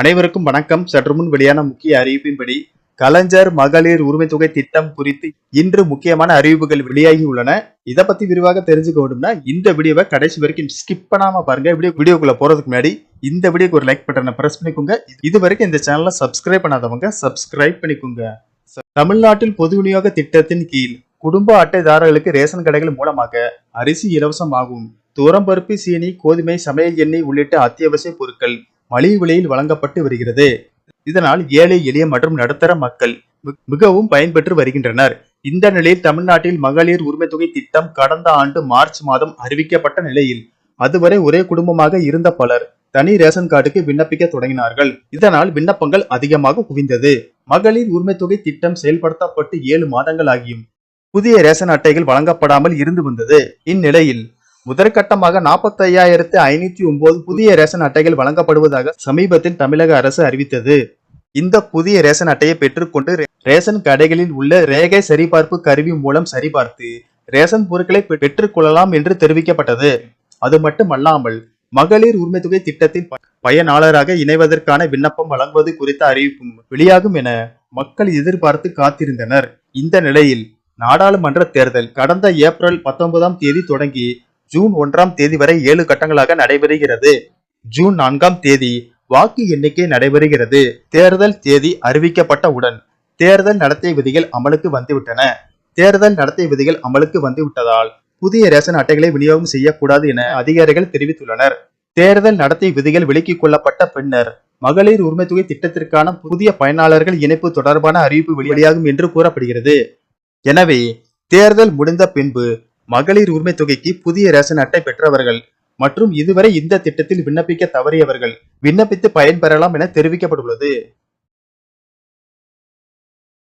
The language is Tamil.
அனைவருக்கும் வணக்கம். சற்று முன் வெளியான முக்கிய அறிவிப்பின்படி கலைஞர் மகளிர் உரிமை தொகை திட்டம் குறித்து இன்று முக்கியமான அறிவிப்புகள் வெளியாகி உள்ளன. இதை பத்தி விரிவாக தெரிஞ்சுக்க வேண்டும்னா இந்த வீடியோவை கடைசி வரைக்கும் ஸ்கிப் பண்ணாம பாருங்க. வீடியோ வீடியோக்குள்ள போறதுக்கு முன்னாடி இந்த வீடியோக்கு ஒரு லைக் பட்டனை பிரஸ் பண்ணிக்கோங்க. இது வரைக்கும் இந்த சேனலை சப்ஸ்கிரைப் பண்ணாதவங்க சப்ஸ்கிரைப் பண்ணிக்கோங்க. தமிழ்நாட்டில் பொது விநியோக திட்டத்தின் கீழ் குடும்ப அட்டைதாரர்களுக்கு ரேஷன் கடைகள் மூலமாக அரிசி இலவசம் ஆகும் தூரம் பருப்பு சீனி கோதுமை சமையல் எண்ணெய் உள்ளிட்ட அத்தியாவசிய பொருட்கள் மலிவு விலையில் வழங்கப்பட்டு வருகிறது. இதனால் ஏழை எளிய மற்றும் நடுத்தர மக்கள் மிகவும் பயன்பெற்று வருகின்றனர். இந்த நிலையில் தமிழ்நாட்டில் மகளிர் உரிமை தொகை திட்டம் கடந்த ஆண்டு மார்ச் மாதம் அறிவிக்கப்பட்ட நிலையில் அதுவரை ஒரே குடும்பமாக இருந்த பலர் தனி ரேஷன் கார்டுக்கு விண்ணப்பிக்க தொடங்கினார்கள். இதனால் விண்ணப்பங்கள் அதிகமாக குவிந்தது. மகளிர் உரிமை தொகை திட்டம் செயல்படுத்தப்பட்டு ஏழு மாதங்கள் ஆகியும் புதிய ரேஷன் அட்டைகள் வழங்கப்படாமல் இருந்து வந்தது. இந்நிலையில் முதற்கட்டமாக நாற்பத்தி ஐயாயிரத்து ஐநூத்தி ஒன்பது புதிய ரேஷன் அட்டைகள் வழங்கப்படுவதாக சமீபத்தில் தமிழக அரசு அறிவித்தது. இந்த புதிய ரேஷன் அட்டையை பெற்றுக்கொண்டு ரேஷன் கடைகளில் உள்ள ரேகை சரிபார்ப்பு கருவி மூலம் சரிபார்த்து ரேஷன் பொருட்களை பெற்றுக்கொள்ளலாம் என்று தெரிவிக்கப்பட்டது. அது மட்டுமல்லாமல் மகளிர் உரிமை தொகை திட்டத்தின் பயனாளராக இணைவதற்கான விண்ணப்பம் வழங்குவது குறித்த அறிவிப்பும் வெளியாகும் என மக்கள் எதிர்பார்த்து காத்திருந்தனர். இந்த நிலையில் நாடாளுமன்ற தேர்தல் கடந்த ஏப்ரல் பத்தொன்பதாம் தேதி தொடங்கி ஜூன் ஒன்றாம் தேதி வரை ஏழு கட்டங்களாக நடைபெறுகிறது. ஜூன் நான்காம் தேதி வாக்கு எண்ணிக்கை நடைபெறுகிறது. தேர்தல் தேதி அறிவிக்கப்பட்டவுடன் தேர்தல் நடத்தை விதிகள் அமலுக்கு வந்துவிட்டன. தேர்தல் நடத்தை விதிகள் அமலுக்கு வந்துவிட்டதால் புதிய ரேஷன் அட்டைகளை விநியோகம் செய்யக்கூடாது என அதிகாரிகள் தெரிவித்துள்ளனர். தேர்தல் நடத்தை விதிகள் விலக்கிக் கொள்ளப்பட்ட பின்னர் மகளிர் உரிமை தொகை திட்டத்திற்கான புதிய பயனாளர்கள் இணைப்பு தொடர்பான அறிவிப்பு வெளியாகும் என்று கூறப்படுகிறது. எனவே தேர்தல் முடிந்த பின்பு மகளிர் உரிமை தொகைக்கு புதிய ரேஷன் அட்டை பெற்றவர்கள் மற்றும் இதுவரை இந்த திட்டத்தில் விண்ணப்பிக்க தவறியவர்கள் விண்ணப்பித்து பயன்பெறலாம் என தெரிவிக்கப்பட்டுள்ளது.